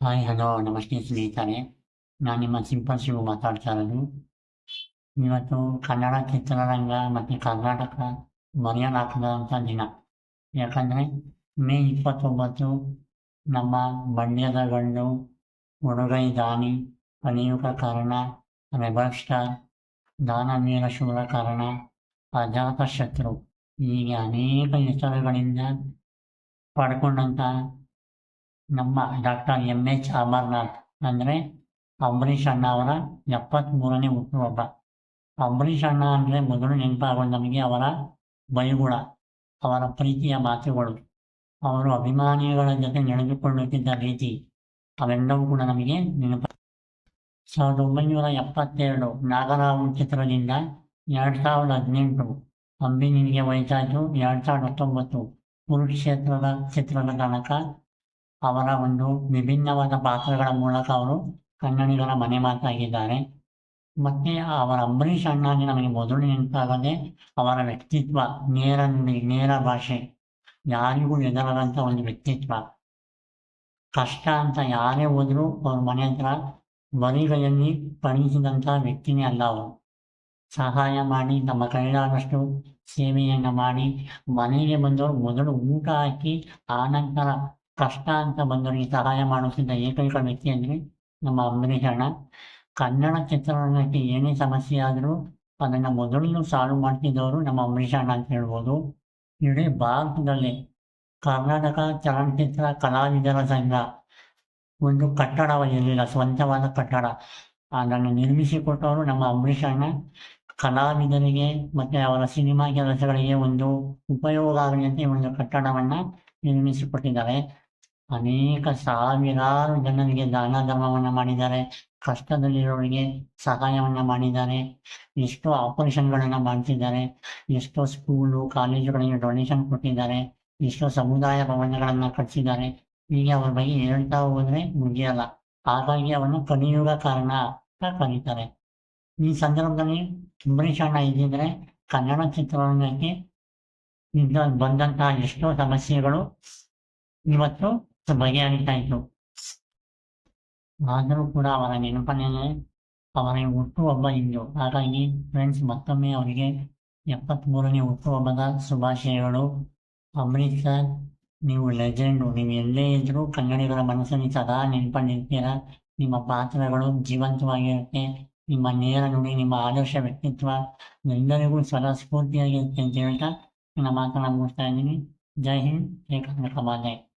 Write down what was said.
Hi, hello, ನಮಸ್ತೆ ಸ್ನೇಹಿತರೆ. ನಾನು ನಿಮ್ಮ ಸಿಂಪಲ್ ಶಿವ ಮಾತಾಡ್ತಾ ಇರೋದು. ಇವತ್ತು ಕನ್ನಡ ಚಿತ್ರರಂಗ ಮತ್ತು ಕರ್ನಾಟಕ ಮರೆಯಲಾಗದಂಥ ದಿನ. ಯಾಕಂದರೆ ಮೇ ಇಪ್ಪತ್ತೊಂಬತ್ತು ನಮ್ಮ ಮಂಡ್ಯದ ಗಂಡು ಉಡುಗೈ ದಾನಿ ಕಲಿಯುಗ ಕಾರಣ ರೆಬಲ್ ಸ್ಟಾರ್ ದಾನವೀರ ಶೂರ ಕಾರಣ, ಅಜಾತ ಶತ್ರು ಹೀಗೆ ಅನೇಕ ಹೆಸರುಗಳಿಂದ ಪಡ್ಕೊಂಡಂಥ ನಮ್ಮ ಡಾಕ್ಟರ್ ಎಂ ಎಚ್ ಅಮರ್ನಾಥ್ ಅಂದ್ರೆ ಅಂಬರೀಷ್ ಅಣ್ಣ ಅವರ ಎಪ್ಪತ್ತ್ಮೂರನೇ ಹುಟ್ಟುಹಬ್ಬ. ಅಂಬರೀಷ್ ಅಣ್ಣ ಅಂದ್ರೆ ಮೊದಲು ನೆನಪಾಗೋದು ನಮಗೆ ಅವರ ಬೈಗುಳ ಅವರ ಪ್ರೀತಿಯ ಮಾತುಗಳು. ಅವರು ಅಭಿಮಾನಿಗಳ ಜೊತೆ ನಡೆದುಕೊಳ್ಳುತ್ತಿದ್ದ ರೀತಿ ಅವೆಲ್ಲವೂ ಕೂಡ ನಮಗೆ ನೆನಪ ಸಾವಿರದ ಒಂಬೈನೂರ ಎಪ್ಪತ್ತೆರಡು ನಾಗರಾವ್ ಚಿತ್ರದಿಂದ ಎರಡು ಸಾವಿರದ ಹದಿನೆಂಟು ಅಂಬಿನಿಗೆ ವಯಸ್ಸಾಯಿತು. ಎರಡು ಸಾವಿರದ ಹತ್ತೊಂಬತ್ತು ಕುರುಕ್ಷೇತ್ರದ ಚಿತ್ರದ ತನಕ ಅವರ ಒಂದು ವಿಭಿನ್ನವಾದ ಪಾತ್ರಗಳ ಮೂಲಕ ಅವರು ಕನ್ನಡಿಗರ ಮನೆ ಮಾತಾಗಿದ್ದಾರೆ. ಮತ್ತೆ ಅವರ ಅಂಬರೀಷ್ ಅಣ್ಣಾಗಿ ನಮಗೆ ಮೊದಲು ನೆನಪಾಗದೆ ಅವರ ವ್ಯಕ್ತಿತ್ವ ನೇರ ನೇರ ಭಾಷೆ, ಯಾರಿಗೂ ಎದರದಂಥ ಒಂದು ವ್ಯಕ್ತಿತ್ವ. ಕಷ್ಟ ಅಂತ ಯಾರೇ ಹೋದರೂ ಅವ್ರ ಮನೆ ಹತ್ರ ಬರಿಗೈಯಲ್ಲಿ ಕಳುಹಿಸಿದಂಥ ವ್ಯಕ್ತಿನೇ ಅಲ್ಲ ಅವರು. ಸಹಾಯ ಮಾಡಿ, ತಮ್ಮ ಕೈಲಾದಷ್ಟು ಸೇವೆಯನ್ನು ಮಾಡಿ, ಮನೆಗೆ ಬಂದವರು ಮೊದಲು ಊಟ ಹಾಕಿ, ಆನಂತರ ಕಷ್ಟ ಅಂತ ಬಂದವರಿಗೆ ಸಹಾಯ ಮಾಡುತ್ತಿದ್ದ ಏಕೈಕ ವ್ಯಕ್ತಿ ಅಂದರೆ ನಮ್ಮ ಅಂಬರೀಷ್ ಅಣ್ಣ ಕನ್ನಡ ಚಿತ್ರರಂಗಕ್ಕೆ ಏನೇ ಸಮಸ್ಯೆ ಆದರೂ ಅದನ್ನು ಮೊದಲು ಸಾಲ್ವ್ ಮಾಡ್ತಿದ್ದವರು ನಮ್ಮ ಅಂಬರೀಷ್ ಅಣ್ಣ ಅಂತ ಹೇಳ್ಬೋದು. ಇಡೀ ಭಾರತದಲ್ಲಿ ಕರ್ನಾಟಕ ಚಲನಚಿತ್ರ ಕಲಾವಿದರ ಸಂಘ ಒಂದು ಕಟ್ಟಡವಾಗಿರಲಿಲ್ಲ, ಸ್ವಂತವಾದ ಕಟ್ಟಡ. ಅದನ್ನು ನಿರ್ಮಿಸಿಕೊಟ್ಟವರು ನಮ್ಮ ಅಂಬರೀಷ್ ಅಣ್ಣ ಕಲಾವಿದರಿಗೆ ಮತ್ತು ಅವರ ಸಿನಿಮಾ ಕೆಲಸಗಳಿಗೆ ಒಂದು ಉಪಯೋಗ ಆಗಲಿಕ್ಕೆ ಒಂದು ಕಟ್ಟಡವನ್ನು ನಿರ್ಮಿಸಿಕೊಟ್ಟಿದ್ದಾರೆ. ಅನೇಕ ಸಾವಿರಾರು ಜನರಿಗೆ ದಾನ ಧರ್ಮವನ್ನು ಮಾಡಿದ್ದಾರೆ, ಕಷ್ಟದಲ್ಲಿರೋರಿಗೆ ಸಹಾಯವನ್ನು ಮಾಡಿದ್ದಾರೆ, ಎಷ್ಟೋ ಆಪರೇಷನ್ಗಳನ್ನು ಮಾಡ್ತಿದ್ದಾರೆ, ಎಷ್ಟೋ ಸ್ಕೂಲು, ಕಾಲೇಜುಗಳಿಗೆ ಡೊನೇಷನ್ ಕೊಟ್ಟಿದ್ದಾರೆ, ಎಷ್ಟೋ ಸಮುದಾಯ ಭವನಗಳನ್ನು ಕಟ್ಟಿಸಿದ್ದಾರೆ ಹೀಗೆ ಅವ್ರ ಬಗ್ಗೆ ಹೇಳ್ತಾ ಹೋದ್ರೆ ಮುಗಿಯಲ್ಲ. ಹಾಗಾಗಿ ಅವನು ಕಲಿಯುಗ ಕಾರಣ ಅಂತ ಕರೀತಾರೆ. ಈ ಸಂದರ್ಭದಲ್ಲಿ ಅಂಬರೀಷ್ ಅಣ್ಣ ಇದ್ದಿದ್ರೆ ಕನ್ನಡ ಚಿತ್ರರಂಗಕ್ಕೆ ಬಂದಂತಹ ಎಷ್ಟೋ ಸಮಸ್ಯೆಗಳು ಇವತ್ತು ಬಗೆಹರಿತಾ ಇತ್ತು ಆದರೂ ಕೂಡ ಅವರ ನೆನಪನ್ನೇ ಅವರ ಹುಟ್ಟುಹಬ್ಬ ಇಂದು ಹಾಗಾಗಿ ಫ್ರೆಂಡ್ಸ್ ಮತ್ತೊಮ್ಮೆ ಅವರಿಗೆ ಎಪ್ಪತ್ಮೂರನೇ ಹುಟ್ಟುಹಬ್ಬದ ಶುಭಾಶಯಗಳು. ಅಮೃತ್ ಸರ್ ನೀವು ಲೆಜೆಂಡು ನೀವು ಎಲ್ಲೇ ಇದ್ರೂ ಕನ್ನಡಿಗರ ಮನಸ್ಸಲ್ಲಿ ಸದಾ ನೆನಪಲ್ಲಿರ್ತೀರ? ನಿಮ್ಮ ಪಾತ್ರಗಳು ಜೀವಂತವಾಗಿರುತ್ತೆ. ನಿಮ್ಮ ನೇರ ನುಡಿ, ನಿಮ್ಮ ಆದರ್ಶ ವ್ಯಕ್ತಿತ್ವ ಎಲ್ಲರಿಗೂ ಸದಾ ಸ್ಫೂರ್ತಿಯಾಗಿರುತ್ತೆ ಅಂತ ಹೇಳ್ತಾ ನನ್ನ ಮಾತನ್ನು ಮುಗಿಸ್ತಾ ಇದ್ದೀನಿ. ಜೈ ಹಿಂದ್, ಜೈ ಕರ್ನಾಟಕ ಮಾತೆ